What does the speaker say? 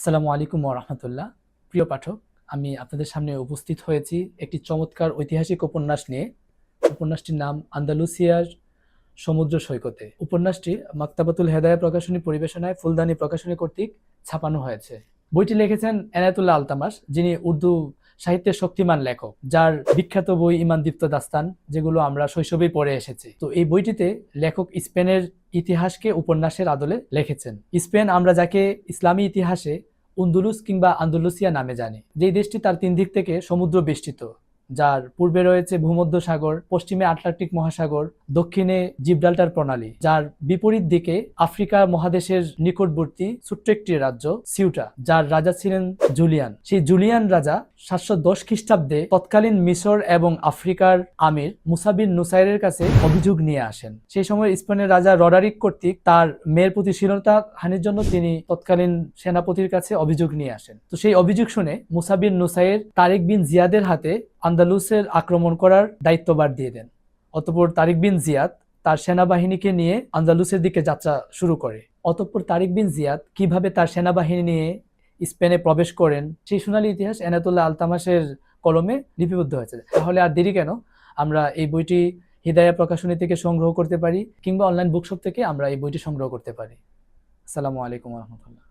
আসসালামু আলাইকুম রহমতুল্লাহ প্রিয় পাঠক, আমি আপনাদের সামনে উপস্থিত হয়েছি একটি চমৎকার ঐতিহাসিক উপন্যাস নিয়ে। উপন্যাসটির নাম আন্দালুসিয়ার সমুদ্র সৈকতে। উপন্যাসটি মাক্তাবাতুল হেদায়া প্রকাশনী পরিবেশনায় ফুলদানি প্রকাশনী কর্তৃক ছাপানো হয়েছে। বইটি লিখেছেন এনায়েতুল্লাহ আলতামাস, যিনি উর্দু সাহিত্যের শক্তিমান লেখক, যার বিখ্যাত বই ইমানদীপ্ত দাস্তান, যেগুলো আমরা শৈশবেই পড়ে এসেছি। তো এই বইটিতে লেখক স্পেনের ইতিহাসকে উপন্যাসের আদলে লিখেছেন। স্পেন আমরা যাকে ইসলামী ইতিহাসে উন্দুলুস কিংবা আন্দুলুসিয়া নামে জানে যেই দেশটি তার তিন দিক থেকে সমুদ্র বেষ্টিত যার পূর্বে রয়েছে ভূমধ্য সাগর, পশ্চিমে আটলান্টিক মহাসাগর, দক্ষিণে জিব্রাল্টার প্রণালী, যার বিপরীত দিকে আফ্রিকা মহাদেশের নিকটবর্তী ছোট্ট একটি রাজ্য, সিউটা, যার রাজা ছিলেন জুলিয়ান। সেই জুলিয়ান রাজা সাতশো দশ খ্রিস্টাব্দে তৎকালীন মিশর এবং আফ্রিকার আমির মুসাবিন নুসাইরের কাছে অভিযোগ নিয়ে আসেন। সেই সময় স্পেনের রাজা রডারিক কর্তৃক তার মেয়ের প্রতি শীলতা হানির জন্য তিনি তৎকালীন সেনাপতির কাছে অভিযোগ নিয়ে আসেন। তো সেই অভিযোগ শুনে মুসাবিন নুসাইর, তারেক বিন জিয়াদের হাতে আন্দালুসের আক্রমণ করার দায়িত্বভার দিয়ে দেন। অতঃপর তারিক বিন জিয়াদ তার সেনাবাহিনীকে নিয়ে আন্দালুসের দিকে যাত্রা শুরু করে। অতঃপর তারিক বিন জিয়াদ কীভাবে তার সেনাবাহিনী নিয়ে স্পেনে প্রবেশ করেন, সেই সোনালী ইতিহাস এনাতুল্লাহ আলতামাসের কলমে লিপিবদ্ধ হয়েছে। তাহলে আর দেরি কেন? আমরা এই বইটি হৃদয়া প্রকাশনী থেকে সংগ্রহ করতে পারি কিংবা অনলাইন বুকশপ থেকে আমরা এই বইটি সংগ্রহ করতে পারি। আসসালামু আলাইকুম রহমতুল্লাহ।